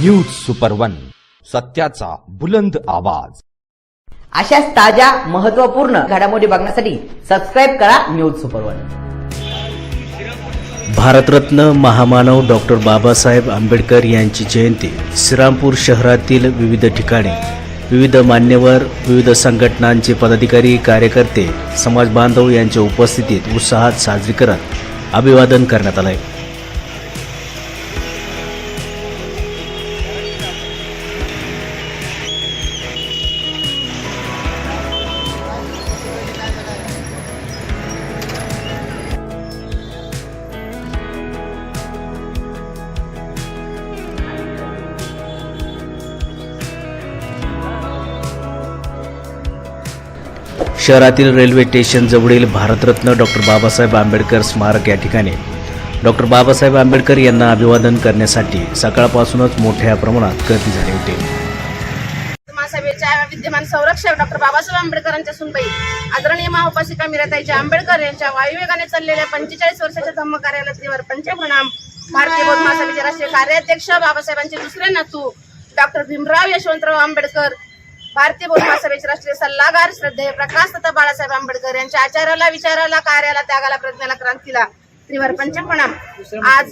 News super one सत्याचा बुलंद आवाज. अशाच ताज्या महत्त्वपूर्ण घडामोडी बघण्यासाठी सबस्क्राईब करा न्यूज सुपर वन भारतरत्न महामानव डॉक्टर बाबासाहेब आंबेडकर यांची जयंती श्रीरामपूर शहरातील विविध ठिकाणी विविध मान्यवर विविध संघटनांचे पदाधिकारी कार्यकर्ते समाज बांधव यांच्या उपस्थितीत उत्साहात साजरी करत अभिवादन करण्यात आलंय. शहरातील रेल्वे स्टेशन जवळील भारतरत्न डॉक्टर बाबासाहेब आंबेडकर स्मारक या ठिकाणी. डॉक्टर बाबासाहेब आंबेडकर यांना अभिवादन करण्यासाठी सकाळपासूनच मोठ्या प्रमाणात गर्दी झाली होती. महासभेच्या विद्यमान संरक्षक डॉक्टर बाबासाहेब आंबेडकरांच्या सुनबाई आदरणीय महाउपासिका मीराताईच्या आंबेडकर यांच्या वायुवेगाने चाललेल्या पंचेचाळीस वर्षाच्या धम्म कार्यालयावर पंचप्रणाम. भारतीय बौद्ध महासभेचे राष्ट्रीय कार्याध्यक्ष बाबासाहेबांचे दुसरे नातू डॉक्टर भीमराव यशवंतराव आंबेडकर भारतीय बौद्ध महासभेचे राष्ट्रीय सल्लागार श्रद्धेय प्रकाश तथा बाळासाहेब आंबेडकर यांच्या आचाराला विचाराला कार्याला त्यागाला प्रज्ञाला क्रांतीला त्रिवार पंचप्रणाम आज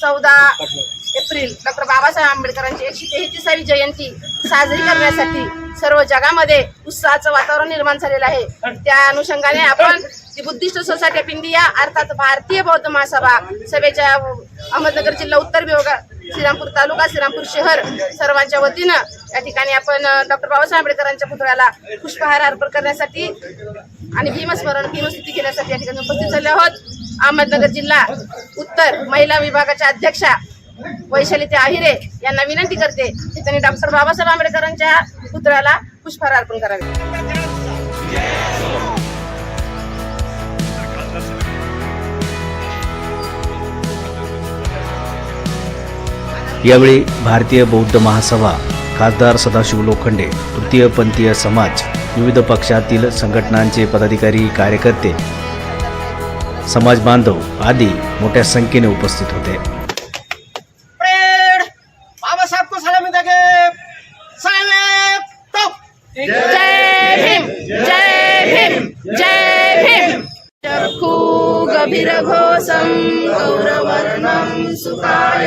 चौदा एप्रिल डॉक्टर बाबासाहेब आंबेडकरांची एकशे तेहतीसावी जयंती साजरी करण्यासाठी सर्व जगामध्ये उत्साहाचं वातावरण निर्माण झालेलं आहे. त्या अनुषंगाने आपण बुद्धिस्ट सोसायटी ऑफ इंडिया अर्थात भारतीय बौद्ध महासभा सभेच्या अहमदनगर जिल्हा उत्तर विभाग श्रीरामपूर तालुका श्रीरामपूर शहर सर्वांच्या वतीनं या ठिकाणी आपण डॉक्टर बाबासाहेब आंबेडकरांच्या पुतळ्याला पुष्पहार अर्पण करण्यासाठी आणि भीमस्मरण भीमस्तुती घेण्यासाठी या ठिकाणी उपस्थित झाले आहोत. अहमदनगर जिल्हा उत्तर महिला विभागाच्या अध्यक्षा वैशाली ते आहिरे यांना विनंती करते की त्यांनी डॉक्टर बाबासाहेब आंबेडकरांच्या पुतळ्याला पुष्पहार अर्पण करावे. यावेळी भारतीय बौद्ध महासभा खासदार सदाशिव लोखंडे तृतीयपंथीय समाज विविध पक्षातील संघटनांचे पदाधिकारी कार्यकर्ते समाज बांधव आदी मोठ्या संख्येने उपस्थित होते. परेड! बाबासाहेब को सलामी देंगे साहेब टॉप जय भीम जय भीम जय भीम। चक्षु गभीर घोषम गौरवर्णम सुखाय।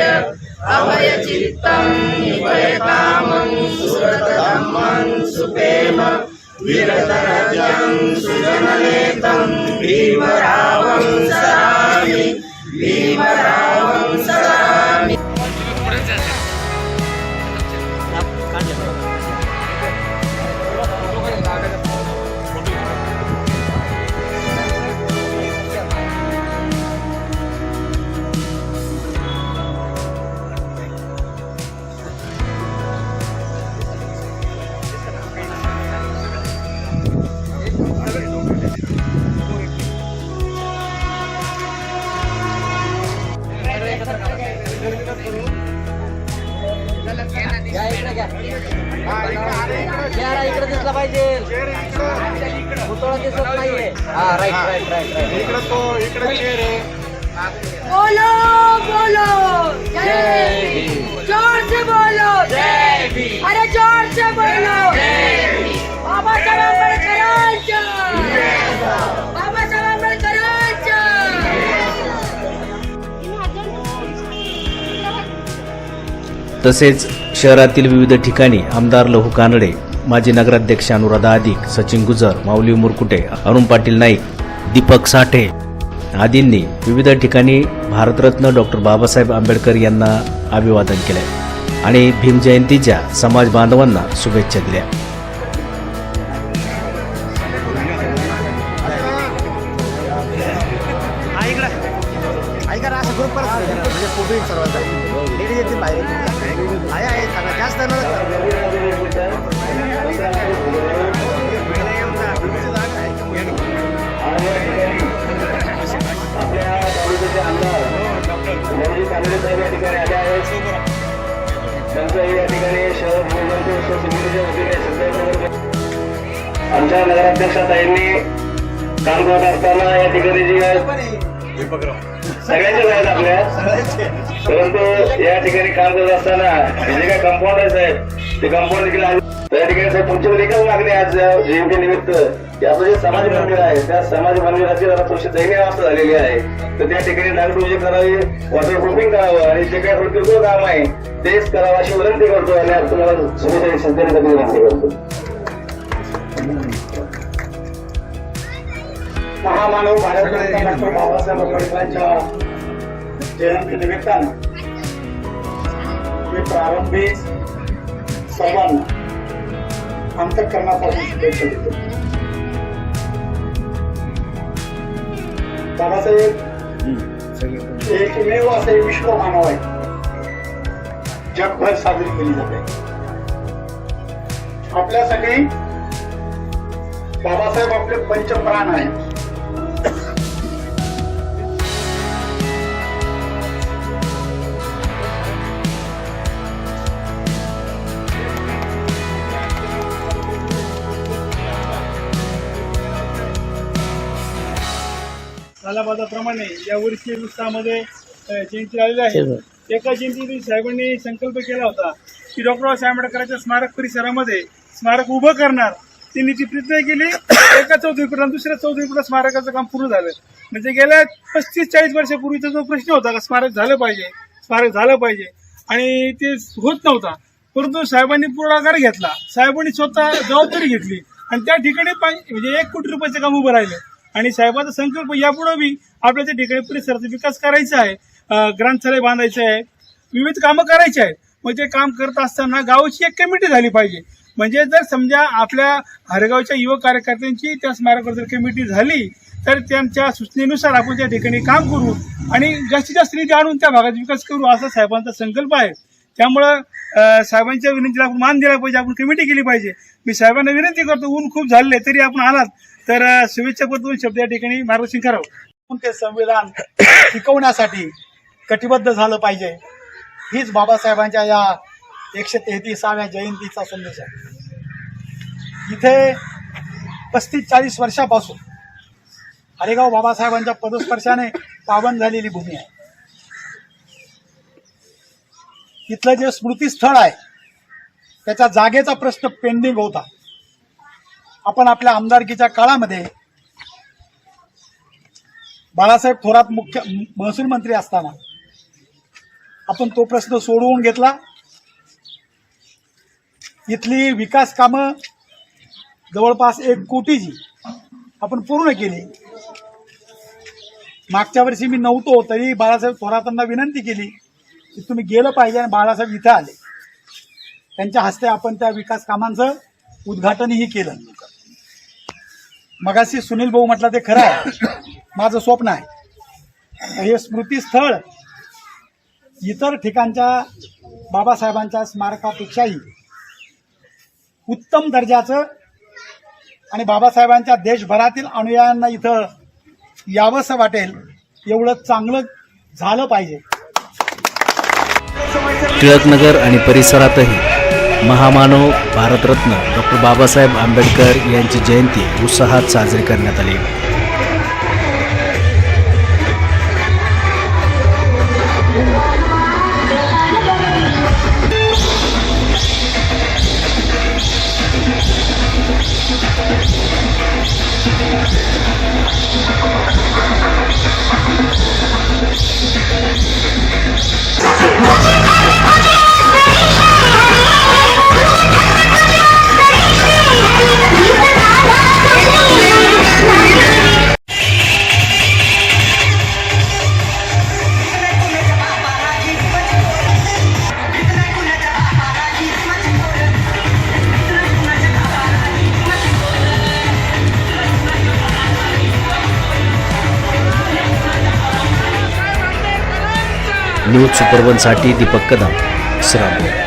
अभयचित्तं निभयकामं रामं सुपेम विरतरजं सुजननेतं भीमरावं भीमरामंसा भीमरा पाहिजे. पुतळा दिसत नाहीये. हा राईट राईट राईट राईट इकडे तो इकडे चेअर आहे. बोलो बोलो. जय भीम जोर से बोलो. जय भीम अरे जोर से बोलो. जय भीम बाबासाहेब आंबेडकरांच्या. बाबासाहेब आंबेडकरांच्या. तसेच शहरातील विविध ठिकाणी आमदार लहू कानडे माजी नगराध्यक्ष अनुराधा अधिक सचिन गुजर माऊली मुरकुटे अरुण पाटील नाईक दीपक साठे आदींनी विविध ठिकाणी भारतरत्न डॉक्टर बाबासाहेब आंबेडकर यांना अभिवादन केले आणि भीम जयंतीच्या समाज बांधवांना शुभेच्छा दिल्या. ऐका आमच्या नगराध्यक्षाताईंनी काम करत असताना या ठिकाणी जी सगळ्यांचे आहेत आपल्या. परंतु या ठिकाणी काम करत असताना हे जे काय कंपाऊंड आहेत साहेब ते कंपाऊंड देखील त्या ठिकाणी साहेब तुमच्याकडे एकच मागणी आज जयंती निमित्त. आपलं जे समाज मंदिर आहे त्या समाज मंदिराची जरा थोडीशी दयनीय अवस्था झालेली आहे. तर त्या ठिकाणी डागडुजी करावी वॉटरप्रूफिंग करावं आणि जे काय थोडं किरकोळ काम आहे तेच करावं अशी विनंती करतो आणि आज तुम्हाला शुभेच्छा संस्थेने विनंती करतो. महामानव भारतरत्न डॉक्टर बाबासाहेब आंबेडकरांच्या जयंती निमित्तानं मी प्रारंभी सर्वांना अंतकरणापासून शुभेच्छा देतो बाबासाहेब एकमेव असे विश्व मानव आहे जगभर साजरी केली जाते. आपल्यासाठी बाबासाहेब आपले पंचप्राण आहेत. कालाबादाप्रमाणे या वर्षी नुसतामध्ये अ, जयंती आलेली आहे. एका जयंती साहेबांनी संकल्प केला होता की डॉक्टर आंबेडकरांच्या स्मारक परिसरामध्ये स्मारक उभं करणार. त्यांनी ती प्रतिज्ञा केली एका चौथीकडून दुसऱ्या चौथीकडून स्मारकाचं काम पूर्ण झालं. म्हणजे गेल्या पस्तीस चाळीस वर्षापूर्वीचा जो प्रश्न होता का स्मारक झालं पाहिजे स्मारक झालं पाहिजे आणि ते होत नव्हता. परंतु साहेबांनी पुढाकार घेतला. साहेबांनी स्वतः जबाबदारी घेतली. आणि त्या ठिकाणी म्हणजे एक कोटी रुपयाचं काम उभं राहिलं. आणि साहेबांचा संकल्प यापुढे बी आपल्या त्या ठिकाणी परिसराचा विकास करायचा आहे ग्रंथालय बांधायचं आहे विविध कामं करायची आहेत. मग ते काम करत असताना गावाची एक कमिटी झाली पाहिजे. म्हणजे जर समजा आपल्या हरगावच्या युवक कार्यकर्त्यांची त्या स्मारकावर जर कमिटी झाली तर त्यांच्या सूचनेनुसार आपण त्या ठिकाणी काम करू आणि जास्तीत जास्त निधी आणून त्या भागात विकास करू असा साहेबांचा संकल्प आहे. त्यामुळं साहेबांच्या विनंतीला आपण मान दिला पाहिजे आपण कमिटी केली पाहिजे. मी साहेबांना विनंती करतो ऊन खूप झाले तरी आपण आलात. तर अं, शुभेच्छा दोन शब्द या ठिकाणी. मार्गदर्शन करावं ते संविधान टिकवण्यासाठी कटिबद्ध झालं पाहिजे? हीच बाबासाहेबांच्या या एकशे तेहतीसाव्या जयंतीचा संदेश आहे. इथे पस्तीस चाळीस वर्षापासून हरेगाव बाबासाहेबांच्या पदस्पर्शाने पावन झालेली भूमी आहे. इथलं जे स्मृतीस्थळ आहे त्याच्या जागेचा प्रश्न पेंडिंग होता. आपण आपल्या आमदारकीच्या काळामध्ये बाळासाहेब थोरात मुख्य महसूल मंत्री असताना आपण तो प्रश्न सोडवून घेतला. इथली विकास कामं जवळपास एक कोटीची आपण पूर्ण केली. मागच्या वर्षी मी नव्हतो तरी बाळासाहेब थोरातांना विनंती केली की तुम्ही गेलं पाहिजे आणि बाळासाहेब इथं आले. त्यांच्या हस्ते आपण त्या विकास कामांचं उद्घाटनही केलं. मगाशी सुनील भाऊ म्हटलं ते खरं आहे. माझं स्वप्न आहे. हे स्मृतीस्थळ इतर ठिकाणच्या बाबासाहेबांच्या स्मारकापेक्षाही उत्तम दर्जाचं आणि बाबासाहेबांच्या देशभरातील अनुयायांना इथं यावंसं वाटेल एवढं चांगलं झालं पाहिजे. टिळकनगर आणि परिसरातही महामानव भारतरत्न डॉक्टर बाबासाहेब आंबेडकर यांची जयंती उत्साहात साजरी करण्यात आली. न्यूज सुपरवनसाठी दीपक कदम श्रावण